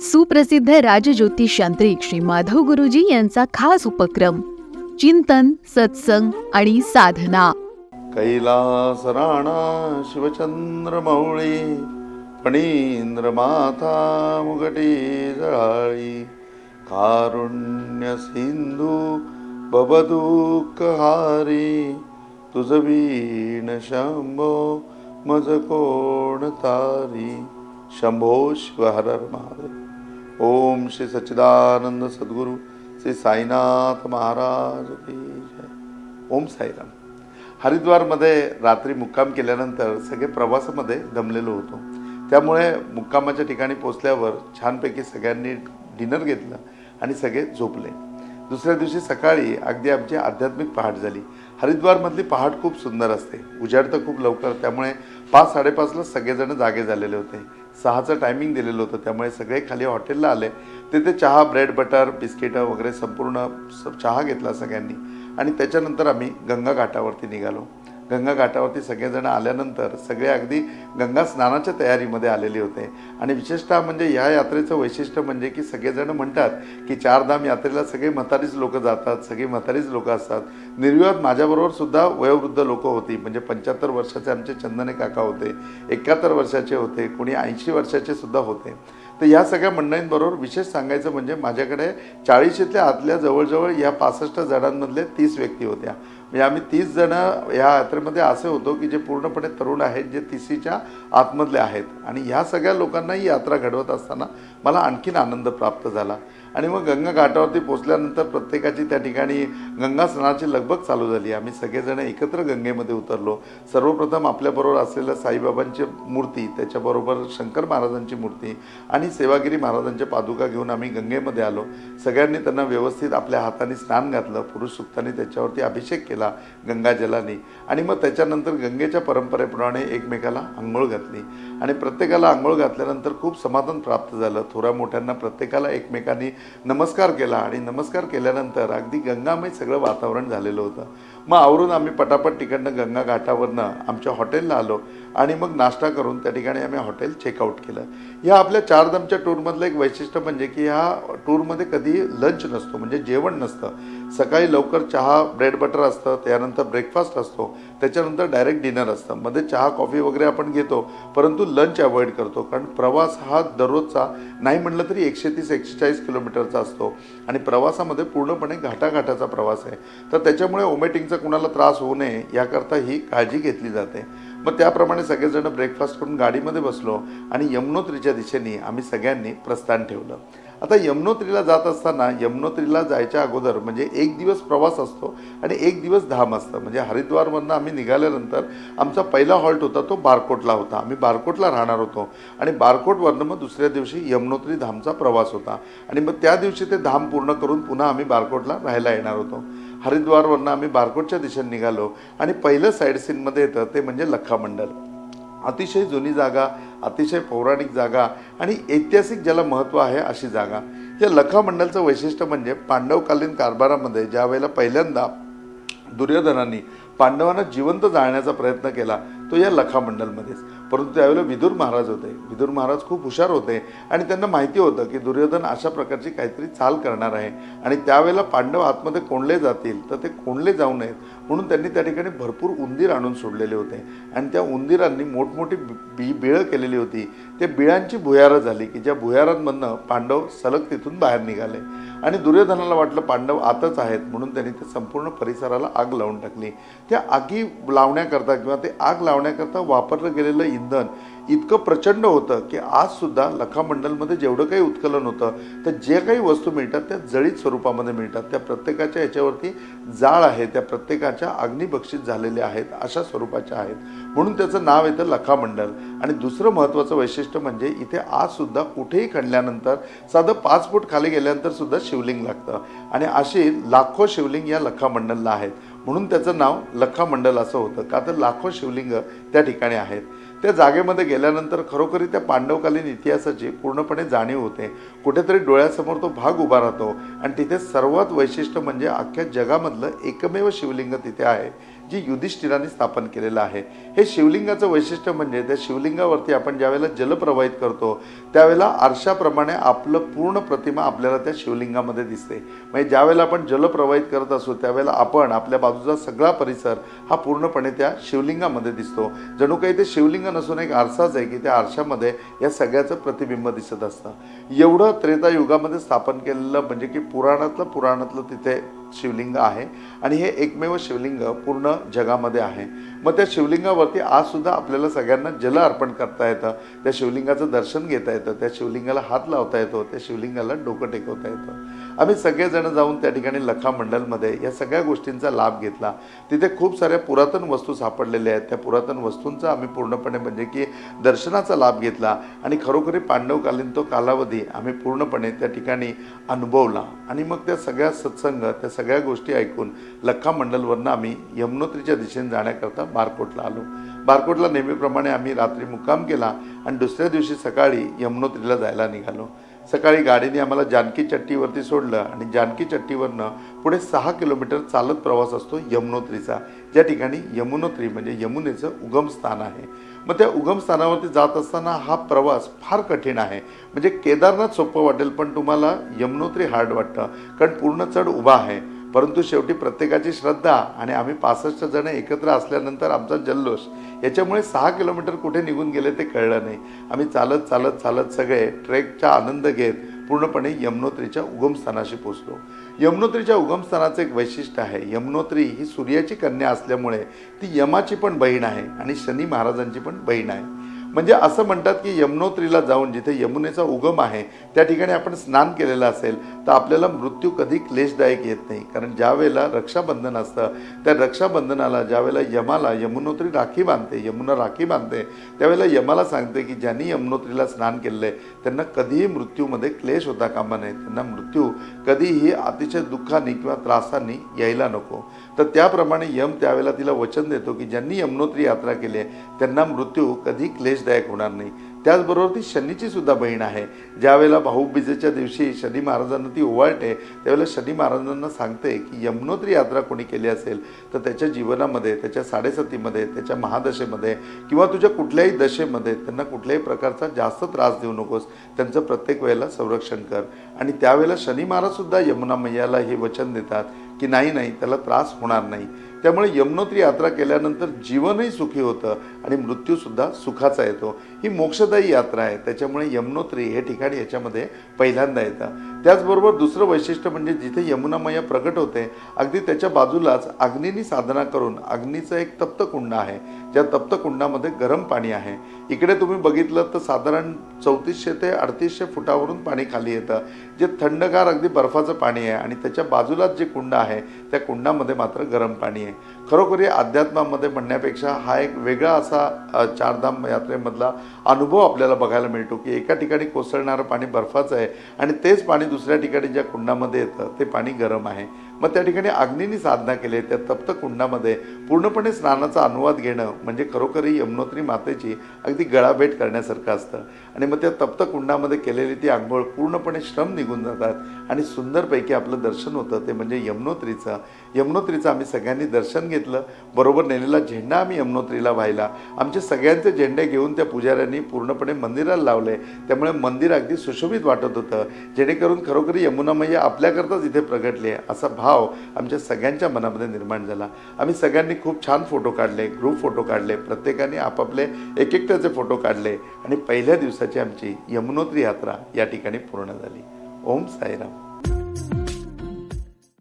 सुप्रसिद्ध राजज्योतिष यांत्रिक श्री माधव गुरुजी यांचा खास उपक्रम चिंतन सत्संग आणि साधना. कैलास राणा शिवचंद्र मौळी फणींद्र माथा मुगटी जळाळी कारुण्य सिंधू बबदूक हारी तुझ वीण शंभो मज कोण तारी. शंभो शिव हर हर महादेव। ओम श्री सच्चिदानंद सद्गुरू श्री साईनाथ महाराज की जय। ओम साईराम। हरिद्वारमध्ये रात्री मुक्काम केल्यानंतर सगळे प्रवासामध्ये दमलेलो होतो. त्यामुळे मुक्कामाच्या ठिकाणी पोचल्यावर छानपैकी सगळ्यांनी डिनर घेतलं आणि सगळे झोपले. दुसऱ्या दिवशी सकाळी अगदी आमची आध्यात्मिक पहाट झाली. हरिद्वारमधली पहाट खूप सुंदर असते. उजाड तर खूप लवकर त्यामुळे पाच साडेपाचला सगळेजण जागे झालेले होते. सहाचं टायमिंग दिलेलं होतं त्यामुळे सगळे खाली हॉटेलला आले. तिथे चहा ब्रेड बटर बिस्किटं वगैरे संपूर्ण स- चहा घेतला सगळ्यांनी. आणि त्याच्यानंतर आम्ही गंगा घाटावरती निघालो. गंगा घाटावरती सगळेजण आल्यानंतर सगळे अगदी गंगा स्नानाच्या तयारीमध्ये आलेले होते. आणि विशेषतः म्हणजे ह्या यात्रेचं वैशिष्ट्य म्हणजे की सगळेजण म्हणतात की चारधाम यात्रेला सगळे म्हातारीच लोक जातात सगळे म्हातारीच लोक असतात. निर्विवाद माझ्याबरोबर सुद्धा वयोवृद्ध लोक होती. म्हणजे पंच्याहत्तर वर्षाचे आमचे चंदने काका होते एकाहत्तर वर्षाचे होते कोणी ऐंशी वर्षाचे सुद्धा होते. तर या सगळ्या मंडळींबरोबर विशेष सांगायचं म्हणजे माझ्याकडे चाळीशीतल्या आतल्या जवळजवळ या पासष्ट जणांमधले तीस व्यक्ती होत्या. म्हणजे आम्ही तीस जण ह्या यात्रेमध्ये असे होतो की जे पूर्णपणे तरुण आहेत जे तिसीच्या आतमधले आहेत. आणि ह्या सगळ्या लोकांना ही यात्रा घडवत असताना मला आणखीन आनंद प्राप्त झाला. आणि मग गंगा घाटावरती पोचल्यानंतर प्रत्येकाची त्या ठिकाणी गंगा स्नानाची लगबग चालू झाली. आम्ही सगळेजण एकत्र गंगेमध्ये उतरलो. सर्वप्रथम आपल्याबरोबर असलेल्या साईबाबांची मूर्ती त्याच्याबरोबर शंकर महाराजांची मूर्ती आणि सेवागिरी महाराजांच्या पादुका घेऊन आम्ही गंगेमध्ये आलो. सगळ्यांनी त्यांना व्यवस्थित आपल्या हाताने स्नान घातलं. पुरुष सुक्तांनी त्याच्यावरती अभिषेक केला गंगाजलाने आणि मग त्याच्यानंतर गंगेच्या परंपरेप्रमाणे एकमेकाला आंघोळ घातली. आणि प्रत्येकाला आंघोळ घातल्यानंतर खूप समाधान प्राप्त झालं. थोड्या मोठ्यांना प्रत्येकाला एकमेकांनी नमस्कार केला आणि नमस्कार केल्यानंतर अगदी गंगामय सगळं वातावरण झालेलं होतं. मग आवरून आम्ही पटापट तिकडनं गंगा घाटावरनं आमच्या हॉटेलला आलो. आणि मग नाश्ता करून त्या ठिकाणी आम्ही हॉटेल चेकआउट केलं. या आपल्या चारधामच्या टूरमधलं एक वैशिष्ट्य म्हणजे की ह्या टूरमध्ये कधी लंच नसतो म्हणजे जेवण नसतं. सकाळी लवकर चहा ब्रेड बटर असतं त्यानंतर ब्रेकफास्ट असतो त्याच्यानंतर डायरेक्ट डिनर असतं. मध्ये चहा कॉफी वगैरे आपण घेतो परंतु लंच अवॉइड करतो. कारण प्रवास हा दररोजचा नाही म्हटलं तरी एकशे तीस एकशे चाळीस किलोमीटरचा असतो. आणि प्रवासामध्ये पूर्णपणे घाटाघाटाचा प्रवास आहे. तर त्याच्यामुळे ओमेटिंगचा कुणाला त्रास होऊ नये याकरता ही काळजी घेतली जाते. मग त्याप्रमाणे सगळेजण ब्रेकफास्ट करून गाडीमध्ये बसलो आणि यमुनोत्रीच्या दिशेने आम्ही सगळ्यांनी प्रस्थान ठेवलं. आता यमुनोत्रीला जात असताना यमुनोत्रीला जायच्या अगोदर म्हणजे एक दिवस प्रवास असतो आणि एक दिवस धाम असतं. म्हणजे हरिद्वारमधनं आम्ही निघाल्यानंतर आमचा पहिला हॉल्ट होता तो बारकोटला होता. आम्ही बारकोटला राहणार होतो आणि बारकोटवरनं मग दुसऱ्या दिवशी यमुनोत्री धामचा प्रवास होता. आणि मग त्या दिवशी ते धाम पूर्ण करून पुन्हा आम्ही बारकोटला राहायला येणार होतो. हरिद्वारवरनं आम्ही बारकोटच्या दिशेने निघालो आणि पहिलं साईड सीनमध्ये येतं ते म्हणजे लखामंडल अतिशय जुनी जागा अतिशय पौराणिक जागा आणि ऐतिहासिक ज्याला महत्त्व आहे अशी जागा. या लखामंडलचं वैशिष्ट्य म्हणजे पांडवकालीन कारभारामध्ये ज्या वेळेला पहिल्यांदा दुर्योधनांनी पांडवांना जिवंत जाळण्याचा प्रयत्न केला तो या लखामंडलमध्येच. परंतु त्यावेळेला विदुर महाराज होते. विदुर महाराज खूप हुशार होते आणि त्यांना माहिती होतं की दुर्योधन अशा प्रकारची काहीतरी चाल करणार आहे आणि त्यावेळेला पांडव आतमध्ये कोंडले जातील तर ते कोंडले जाऊ नयेत म्हणून त्यांनी त्या ठिकाणी भरपूर उंदीर आणून सोडलेले होते. आणि त्या उंदिरांनी मोठमोठी बी बिळं केलेली होती. ते बिळांची भुयारं झाली की ज्या भुयारांमधनं पांडव सलग तिथून बाहेर निघाले. आणि दुर्योधनाला वाटलं पांडव आतच आहेत म्हणून त्यांनी ते संपूर्ण परिसराला आग लावून टाकली. त्या आगी लावण्याकरता किंवा ते आग लावण्याकरता वापरलं गेलेलं इंधन इतकं प्रचंड होतं की आजसुद्धा लखामंडलमध्ये जेवढं काही उत्कलन होतं तर जे काही वस्तू मिळतात त्या जळीत स्वरूपामध्ये मिळतात. त्या प्रत्येकाच्या याच्यावरती जाळ आहे त्या प्रत्येकाच्या अग्निबक्षित झालेल्या आहेत अशा स्वरूपाच्या आहेत. म्हणून त्याचं नाव येतं लखामंडल. आणि दुसरं महत्त्वाचं वैशिष्ट्य म्हणजे इथे आजसुद्धा कुठेही खणल्यानंतर साधं पाच फूट खाली गेल्यानंतर सुद्धा शिवलिंग लागतं. आणि अशी लाखो शिवलिंग या लखामंडलला आहेत. म्हणून त्याचं नाव लखामंडल असं होतं. का तर लाखो शिवलिंग त्या ठिकाणी आहेत. त्या जागेमध्ये गेल्यानंतर खरोखरी त्या पांडवकालीन इतिहासाची पूर्णपणे जाणीव होते. कुठेतरी डोळ्यासमोर तो भाग उभा राहतो. आणि तिथे सर्वात वैशिष्ट्य म्हणजे अख्ख्या जगामधलं एकमेव शिवलिंग तिथे आहे. जी युधिष्ठिराने स्थापन केलेलं आहे. हे शिवलिंगाचं वैशिष्ट्य म्हणजे त्या शिवलिंगावरती आपण ज्यावेळेला जल प्रवाहित करतो त्यावेळेला आरशाप्रमाणे आपलं पूर्ण प्रतिमा आपल्याला त्या शिवलिंगामध्ये दिसते. म्हणजे ज्यावेळेला आपण जल प्रवाहित करत असू त्यावेळेला आपण आपल्या बाजूचा सगळा परिसर हा पूर्णपणे त्या शिवलिंगामध्ये दिसतो. जणू काही ते शिवलिंग नसून एक आरसाच आहे की त्या आरशामध्ये या सगळ्याचं प्रतिबिंब दिसत असतं. एवढं त्रेता युगामध्ये स्थापन केलेलं म्हणजे की पुराणातलं पुराणातलं तिथे शिवलिंग आहे. आणि हे एकमेव शिवलिंग पूर्ण जगामध्ये आहे. मग त्या शिवलिंगावरती आज सुद्धा आपल्याला सगळ्यांना जल अर्पण करता येतं. त्या शिवलिंगाचं दर्शन घेता येतं. त्या शिवलिंगाला हात लावता येतो. त्या शिवलिंगाला डोकं टेकवता येतं. आम्ही सगळेजण जाऊन त्या ठिकाणी लखा मंडलमध्ये या सगळ्या गोष्टींचा लाभ घेतला. तिथे खूप साऱ्या पुरातन वस्तू सापडलेल्या आहेत. त्या पुरातन वस्तूंचा आम्ही पूर्णपणे म्हणजे की दर्शनाचा लाभ घेतला. आणि खरोखरी पांडवकालीन तो कालावधी आम्ही पूर्णपणे त्या ठिकाणी अनुभवला. आणि मग त्या सगळ्या सत्संग त्या सगळ्या गोष्टी ऐकून लख्खा मंडलवरनं आम्ही यमुनोत्रीच्या दिशेने जाण्याकरता बारकोटला आलो. बारकोटला नेहमीप्रमाणे आम्ही रात्री मुक्काम केला आणि दुसऱ्या दिवशी सकाळी यमुनोत्रीला जायला निघालो. सकाळी गाडीने आम्हाला जानकी चट्टीवरती सोडलं आणि जानकी चट्टीवरनं पुढे सहा किलोमीटर चालत प्रवास असतो यमुनोत्रीचा. ज्या ठिकाणी यमुनोत्री म्हणजे यमुनेचं उगम स्थान आहे. मग त्या उगम स्थानावरती जात असताना हा प्रवास फार कठीण आहे. म्हणजे केदारनाथ सोपं वाटेल पण तुम्हाला यमुनोत्री हार्ड वाटतं. कारण पूर्ण चढ उभा आहे. परंतु शेवटी प्रत्येकाची श्रद्धा आणि आम्ही पासष्ट जण एकत्र असल्यानंतर आमचा जल्लोष याच्यामुळे सहा किलोमीटर कुठे निघून गेले ते कळलं नाही. आम्ही चालत चालत चालत सगळे ट्रेकचा आनंद घेत पूर्णपणे यमुनोत्रीच्या उगमस्थानाशी पोचलो यमुनोत्रीच्या उगमस्थानाचं एक वैशिष्ट्य आहे यमुनोत्री ही सूर्याची कन्या असल्यामुळे ती यमाची पण बहीण आहे आणि शनी महाराजांची पण बहीण आहे. म्हणजे असं म्हणतात की यमुनोत्रीला जाऊन जिथे यमुनेचा उगम आहे त्या ठिकाणी आपण स्नान केलेलं असेल तर आपल्याला मृत्यू कधी क्लेशदायक येत नाही. कारण ज्या वेळेला रक्षाबंधन असतं त्या रक्षाबंधनाला ज्या वेळेला यमाला यमुनोत्री राखी बांधते यमुना राखी बांधते त्यावेळेला यमाला सांगते की ज्यांनी यमुनोत्रीला स्नान केलेलं आहे त्यांना कधीही मृत्यूमध्ये क्लेश होता कामा नये. त्यांना मृत्यू कधीही अतिशय दुःखाने किंवा त्रासाने यायला नको. तर त्याप्रमाणे यम त्यावेळेला तिला वचन देतो की ज्यांनी यमुनोत्री यात्रा केली आहे त्यांना मृत्यू कधी क्लेशदायक होणार नाही. त्याचबरोबर ती शनीची सुद्धा बहीण आहे. ज्यावेळेला भाऊबीजेच्या दिवशी शनी महाराजांना ती ओवाळते त्यावेळेला शनी महाराजांना सांगते की यमुनोत्री यात्रा कोणी केली असेल तर त्याच्या जीवनामध्ये त्याच्या साडेसतीमध्ये त्याच्या महादशेमध्ये किंवा तुझ्या कुठल्याही दशेमध्ये त्यांना कुठल्याही प्रकारचा जास्त त्रास देऊ नकोस. त्यांचं प्रत्येक वेळेला संरक्षण कर. आणि त्यावेळेला शनी महाराजसुद्धा यमुना मैयाला हे वचन देतात की नाही नाही त्याला त्रास होणार नाही. त्यामुळे यमुनोत्री यात्रा केल्यानंतर जीवनही सुखी होतं आणि मृत्यूसुद्धा सुखाचा येतो. ही मोक्षदायी यात्रा आहे. त्याच्यामुळे यमुनोत्री हे ठिकाण याच्यामध्ये पहिल्यांदा येतं. त्याचबरोबर दुसरं वैशिष्ट्य म्हणजे जिथे यमुना मैया प्रकट होते अगदी त्याच्या बाजूलाच अग्नीनी साधना करून अग्नीचं एक तप्त कुंड आहे. ज्या तप्त कुंडामध्ये गरम पाणी आहे. इकडे तुम्ही बघितलं तर साधारण चौतीसशे ते अडतीसशे फुटावरून पाणी खाली येतं. जे थंडगार अगदी बर्फाचं पाणी आहे आणि त्याच्या बाजूलाच जे कुंड आहे त्या कुंडामध्ये मात्र गरम पाणी आहे. खरोखर या अध्यात्मामध्ये म्हणण्यापेक्षा हा एक वेगळा असा चारधाम यात्रेमधला अनुभव आपल्याला बघायला मिळतो की एका ठिकाणी कोसळणारं पाणी बर्फाचं आहे आणि तेच पाणी दुसऱ्या ठिकाणी ज्या कुंडामध्ये येतं ते पाणी गरम आहे. मग त्या ठिकाणी अग्नीनी साधना केली त्या तप्त कुंडामध्ये पूर्णपणे स्नानाचा अनुवाद घेणं म्हणजे खरोखरी यमुनोत्री मातेची अगदी गळाभेट करण्यासारखं असतं. आणि मग त्या तप्त कुंडामध्ये केलेली ती आंघोळ पूर्णपणे श्रम निघून जातात आणि सुंदरपैकी आपलं दर्शन होतं ते म्हणजे यमुनोत्रीचं. यमुनोत्रीचं आम्ही सगळ्यांनी दर्शन घेतलं. बरोबर नेलेला झेंडा आम्ही यमुनोत्रीला व्हायला. आमचे सगळ्यांचे झेंडे घेऊन त्या पुजाऱ्यांनी पूर्णपणे मंदिराला लावले. त्यामुळे मंदिर अगदी सुशोभित वाटत होतं जेणेकरून खरोखरी यमुना मैया आपल्याकरताच इथे प्रगटले. असा भाव आमच्या सगळ्यांच्या मनामध्ये निर्माण झाला. आम्ही सगळ्यांनी खूप छान फोटो काढले ग्रुप फोटो काढले. प्रत्येकाने आपापले एक एकट्याचे फोटो काढले आणि पहिल्या दिवसाची आमची यमुनोत्री यात्रा या ठिकाणी पूर्ण झाली. ओम साईराम.